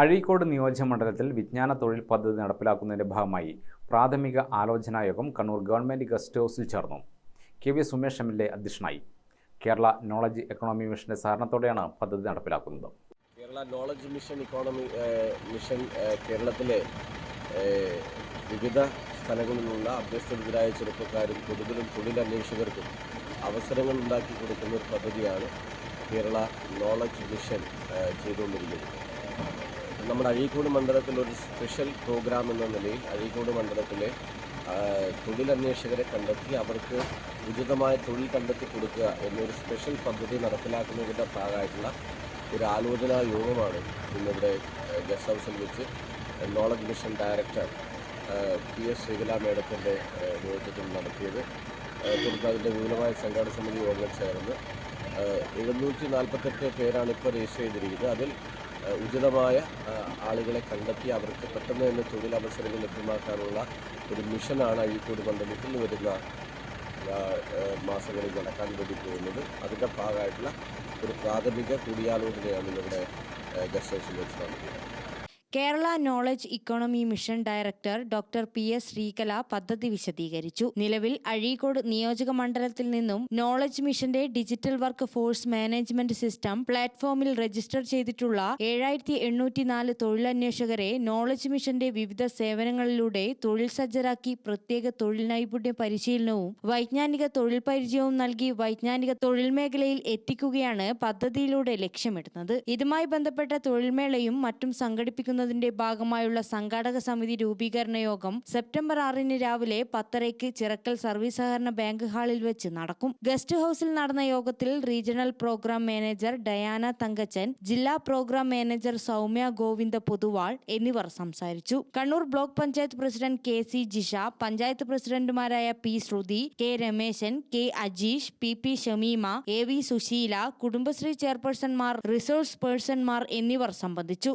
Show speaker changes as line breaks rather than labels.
അഴീക്കോട് നിയോജകമണ്ഡലത്തിൽ വിജ്ഞാന തൊഴിൽ പദ്ധതി നടപ്പിലാക്കുന്നതിന്റെ ഭാഗമായി പ്രാഥമിക ആലോചനാ യോഗം കണ്ണൂർ ഗവൺമെന്റ് ഗസ്റ്റ് ഹൗസിൽ ചേർന്നു. K V Sumesh M L A അധ്യക്ഷനായി. കേരള നോളജ് എക്കണോമി മിഷന്റെ സഹകരണത്തോടെയാണ് പദ്ധതി നടപ്പിലാക്കുന്നത്.
Kerala knowledge mission economy mission കേരളത്തിലെ വിവിധ സ്ഥലങ്ങളിലുള്ള അഭ്യസ്തരായ ചെറുപ്പക്കാരും കൂടുതലും തൊഴിലന്വേഷകർക്കും അവസരങ്ങൾ ഉണ്ടാക്കി കൊടുക്കുന്ന ഒരു പദ്ധതിയാണ് കേരള നോളജ് മിഷൻ ചെയ്തുകൊണ്ടിരിക്കുന്നത്. നമ്മുടെ അഴീക്കോട് മണ്ഡലത്തിന്റെ ഒരു സ്പെഷ്യൽ പ്രോഗ്രാം എന്ന നിലയിൽ അഴീക്കോട് മണ്ഡലത്തിലെ തൊഴിലന്വേഷകരെ കണ്ടെത്തി അവർക്ക് ഉചിതമായ തൊഴിൽ കണ്ടെത്തി കൊടുക്കുക എന്നൊരു സ്പെഷ്യൽ പദ്ധതി നടപ്പിലാക്കുന്നതിന്റെ ഭാഗമായിട്ടുള്ള ഒരു ആലോചനാ യോഗമാണ് ഇന്നിവിടെ ഗസ്റ്റ് ഹൗസിൽ വെച്ച് knowledge mission director P S Sreekala മേഡത്തിന്റെ നേതൃത്വത്തിൽ നടത്തിയത്. തുടർന്ന് അതിന്റെ വിപുലമായ സംഘാടന സമിതി യോഗം ചേർന്ന് എഴുന്നൂറ്റി നാൽപ്പത്തെട്ട് പേരാണ് ഇപ്പോൾ രജിസ്റ്റർ ചെയ്തിരിക്കുന്നത്. അതിൽ ഉചിതമായ ആളുകളെ കണ്ടെത്തി അവർക്ക് പെട്ടെന്ന് തന്നെ തൊഴിലവസരങ്ങൾ ലഭ്യമാക്കാനുള്ള ഒരു മിഷനാണ് അഴീക്കോട് മണ്ഡലത്തിൽ വരുന്ന മാസങ്ങളിൽ നടക്കാൻ വേണ്ടി പോകുന്നത്. അതിന്റെ ഭാഗമായിട്ടുള്ള ഒരു പ്രാഥമിക കൂടിയാലോചനയാണ് ഇവിടെ ഗസ്റ്റ് ഹൗസിൽ വെച്ച് നടത്തിയത്
Kerala knowledge economy mission director doctor P S Sreekala പദ്ധതി വിശദീകരിച്ചു. നിലവിൽ അഴീക്കോട് നിയോജക മണ്ഡലത്തിൽ നിന്നും നോളജ് മിഷന്റെ digital work force management system പ്ലാറ്റ്ഫോമിൽ രജിസ്റ്റർ ചെയ്തിട്ടുള്ള ഏഴായിരത്തി എണ്ണൂറ്റിനാല് തൊഴിലന്വേഷകരെ നോളജ് മിഷന്റെ വിവിധ സേവനങ്ങളിലൂടെ തൊഴിൽ സജ്ജരാക്കി പ്രത്യേക തൊഴിൽ നൈപുണ്യ പരിശീലനവും വൈജ്ഞാനിക തൊഴിൽ പരിചയവും നൽകി വൈജ്ഞാനിക തൊഴിൽ മേഖലയിൽ എത്തിക്കുകയാണ് പദ്ധതിയിലൂടെ ലക്ഷ്യമിടുന്നത്. ഇതുമായി ബന്ധപ്പെട്ട തൊഴിൽമേളയും മറ്റും സംഘടിപ്പിക്കുന്നതിന്റെ ഭാഗമായുള്ള സംഘാടക സമിതി രൂപീകരണ യോഗം സെപ്റ്റംബർ ആറിന് രാവിലെ പത്തരയ്ക്ക് ചിറക്കൽ സർവീസ് സഹകരണ ബാങ്ക് ഹാളിൽ വെച്ച് നടക്കും. ഗസ്റ്റ് ഹൌസിൽ നടന്ന യോഗത്തിൽ regional programme manager Diana Thankachan ജില്ലാ പ്രോഗ്രാം മാനേജർ സൗമ്യ ഗോവിന്ദ പൊതുവാൾ എന്നിവർ സംസാരിച്ചു. Kannur block panchayat president K C Jisha panchayat പ്രസിഡന്റുമാരായ P Sruthi K Rameshan K Ajeesh P P Shameema A V Susheela Kudumbashree ചെയർപേഴ്സൺമാർ resource പേഴ്സൺമാർ എന്നിവർ സംബന്ധിച്ചു.